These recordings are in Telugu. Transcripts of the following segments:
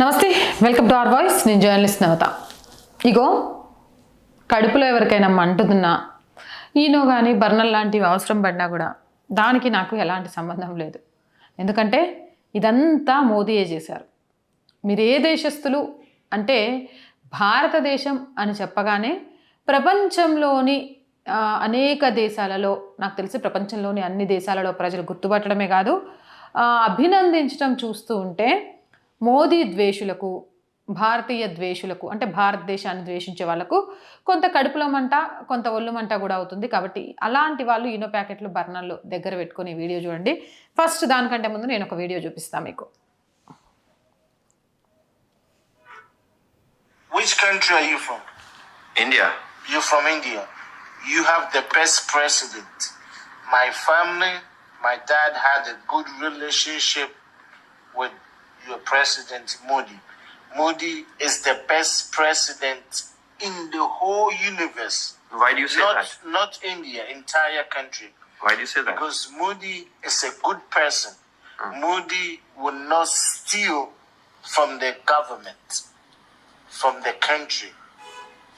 నమస్తే వెల్కమ్ టు ఆర్ వాయిస్. నేను జర్నలిస్ట్ నవత. ఇగో కడుపులో ఎవరికైనా మంటుతున్నా ఈనో కానీ బర్నల్ లాంటివి అవసరం పడినా కూడా దానికి నాకు ఎలాంటి సంబంధం లేదు. ఎందుకంటే ఇదంతా మోదీయే చేశారు. మీరు ఏ దేశస్తులు అంటే భారతదేశం అని చెప్పగానే ప్రపంచంలోని అనేక దేశాలలో నాకు తెలిసి ప్రపంచంలోని అన్ని దేశాలలో ప్రజలు గుర్తుపట్టడమే కాదు అభినందించడం చూస్తూ ఉంటే మోదీ ద్వేషులకు భారతీయ ద్వేషులకు అంటే భారతదేశాన్ని ద్వేషించే వాళ్ళకు కొంత కడుపులో మంట కొంత ఒళ్ళు మంట కూడా అవుతుంది కాబట్టి అలాంటి వాళ్ళు ఈనో ప్యాకెట్లు బర్నర్లు దగ్గర పెట్టుకొని వీడియో చూడండి ఫస్ట్ దానికంటే ముందు నేను ఒక వీడియో చూపిస్తాను మీకు Which country are you from? India. You're from India. You have the best president. My family, my dad had a good relationship with your president, Modi. Modi is the best president in the whole universe. Why do you say not, that? not India, entire country. Why do you say that? Because Modi is a good person. Ah. Modi will not steal from the government, from the country,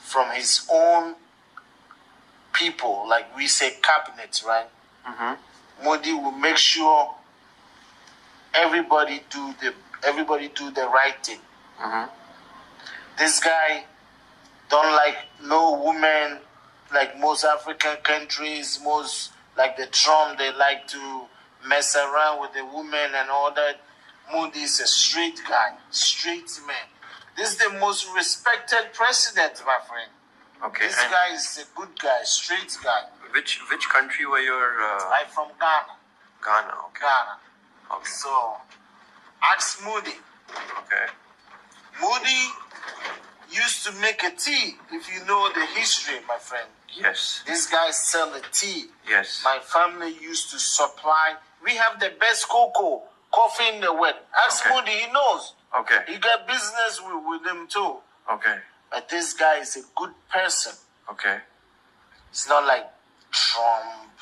from his own people, like we say cabinet, right? Mm-hmm. Modi will make sure everybody do the everybody do the right thing. This guy don't like no woman like most African countries, most like the Trump, they like to mess around with the women and all that. Modi is a straight guy, straight man. This is the most respected president, my friend. Okay. This guy is a good guy, straight guy. which which country were you? Uh... I'm from Ghana, Ghana? Okay. Ghana. Okay. So, ask Moody. Okay. Moody used to make a tea, if you know the history, my friend. Yes. These guys sell the tea. Yes. My family used to supply. We have the best cocoa, coffee in the world. Ask Okay. Moody, he knows. Okay. He got business with, with him too. Okay. But this guy is a good person. Okay. It's not like Trump,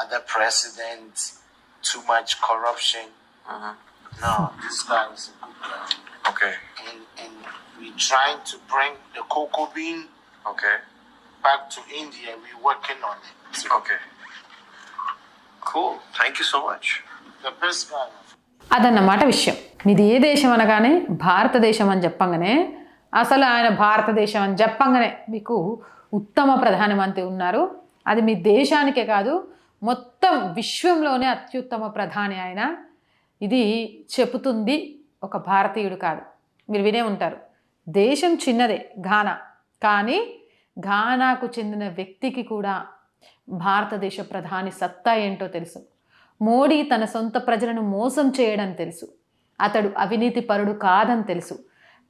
other presidents, too much corruption. Uh-huh. No, this guy is a good guy. Okay. And, and we're trying to bring the cocoa bean Okay. back to India. We're working on it. Okay. Cool. Thank you so much. The best guy. అదన్నమాట విషయం మీది ఏ దేశం అనగానే భారతదేశం అని చెప్పంగానే అసలు ఆయన భారతదేశం అని చెప్పంగానే మీకు ఉత్తమ ప్రధానమంత్రి ఉన్నారు అది మీ దేశానికే కాదు మొత్తం విశ్వంలోనే అత్యుత్తమ ప్రధాని ఆయన ఇది చెబుతుంది ఒక భారతీయుడు కాదు. మీరు వినే ఉంటారు. దేశం చిన్నదే ఘానా. కానీ ఘానాకు చెందిన వ్యక్తికి కూడా భారతదేశ ప్రధాని సత్తా ఏంటో తెలుసు. మోడీ తన సొంత ప్రజలను మోసం చేయడం తెలుసు. అతడు అవినీతి పరుడు కాదని తెలుసు.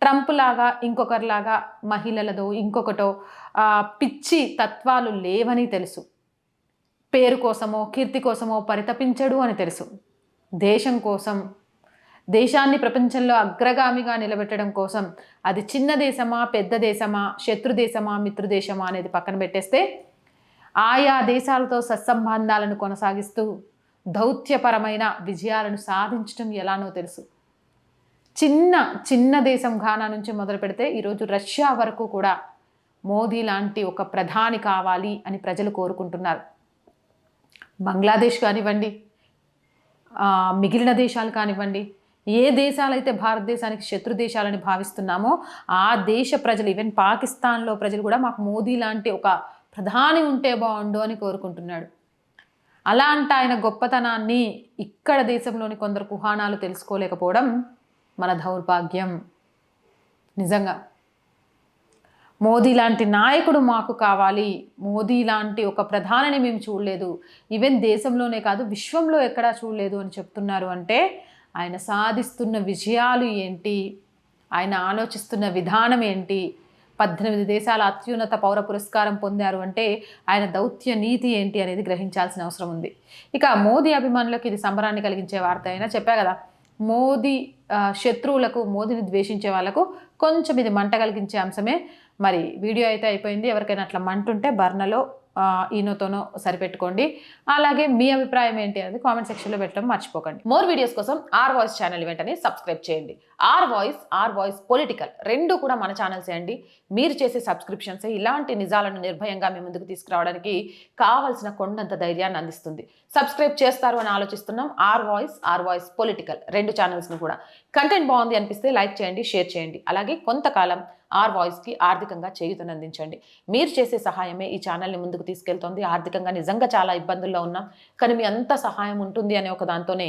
ట్రంప్ లాగా ఇంకొకరిలాగా మహిళలదో ఇంకొకటో పిచ్చి తత్వాలు లేవని తెలుసు. పేరు కోసమో కీర్తి కోసమో పరితపించడు అని తెలుసు. దేశం కోసం దేశాన్ని ప్రపంచంలో అగ్రగామిగా నిలబెట్టడం కోసం అది చిన్న దేశమా పెద్ద దేశమా శత్రు దేశమా మిత్రు దేశమా అనేది పక్కన పెట్టేస్తే ఆయా దేశాలతో సత్సంబంధాలను కొనసాగిస్తూ దౌత్యపరమైన విజయాలను సాధించడం ఎలానో తెలుసు. చిన్న చిన్న దేశం ఘానా నుంచి మొదలు పెడితే ఈరోజు రష్యా వరకు కూడా మోదీ లాంటి ఒక ప్రధాని కావాలి అని ప్రజలు కోరుకుంటున్నారు. బంగ్లాదేశ్ కానివ్వండి మిగిలిన దేశాలు కానివ్వండి ఏ దేశాలైతే భారతదేశానికి శత్రు దేశాలని భావిస్తున్నామో ఆ దేశ ప్రజలు ఈవెన్ పాకిస్తాన్లో ప్రజలు కూడా మాకు మోదీ లాంటి ఒక ప్రధాని ఉంటే బాగుండు అని కోరుకుంటున్నాడు. అలాంటి ఆయన గొప్పతనాన్ని ఇక్కడ దేశంలోని కొందరు కుహానాలు తెలుసుకోలేకపోవడం మన దౌర్భాగ్యం. నిజంగా. మోదీ లాంటి నాయకుడు మాకు కావాలి. మోదీ లాంటి ఒక ప్రధానిని మేము చూడలేదు. ఈవెన్ దేశంలోనే కాదు విశ్వంలో ఎక్కడా చూడలేదు అని చెప్తున్నారు. అంటే ఆయన సాధిస్తున్న విజయాలు ఏంటి? ఆయన ఆలోచిస్తున్న విధానం ఏంటి? పద్దెనిమిది దేశాల అత్యున్నత పౌర పురస్కారం పొందారు అంటే ఆయన దౌత్య నీతి ఏంటి అనేది గ్రహించాల్సిన అవసరం ఉంది. ఇక మోదీ అభిమానులకు ఇది సంబరాన్ని కలిగించే వార్త అయినా చెప్పా కదా. మోదీ శత్రువులకు మోదీని ద్వేషించే వాళ్ళకు కొంచెం ఇది మంట కలిగించే అంశమే. మరి వీడియో అయితే అయిపోయింది. ఎవరికైనా అట్లా మంటుంటే బర్నలో ఈనోతోనో సరిపెట్టుకోండి. అలాగే మీ అభిప్రాయం ఏంటి అనేది కామెంట్ సెక్షన్లో పెట్టడం మర్చిపోకండి. మోర్ వీడియోస్ కోసం ఆర్ వాయిస్ ఛానల్ వెంటనే సబ్స్క్రైబ్ చేయండి. R voice R voice political. రెండు కూడా మన ఛానల్స్ అండి? మీరు చేసే సబ్స్క్రిప్షన్స్ ఇలాంటి నిజాలను నిర్భయంగా మీ ముందుకు తీసుకురావడానికి కావాల్సిన కొండంత ధైర్యాన్ని అందిస్తుంది. సబ్స్క్రైబ్ చేస్తారు అని ఆలోచిస్తున్నాం. R voice R voice political. రెండు ఛానల్స్ని కూడా. కంటెంట్ బాగుంది అనిపిస్తే లైక్ చేయండి షేర్ చేయండి. అలాగే కొంతకాలం ఆర్ వాయిస్కి ఆర్థికంగా చేయుతను అందించండి. మీరు చేసే సహాయమే ఈ ఛానల్ని ముందుకు తీసుకెళ్తోంది. ఆర్థికంగా నిజంగా చాలా ఇబ్బందుల్లో ఉన్నాం. కానీ మీ అంత సహాయం ఉంటుంది అనే ఒక దాంతోనే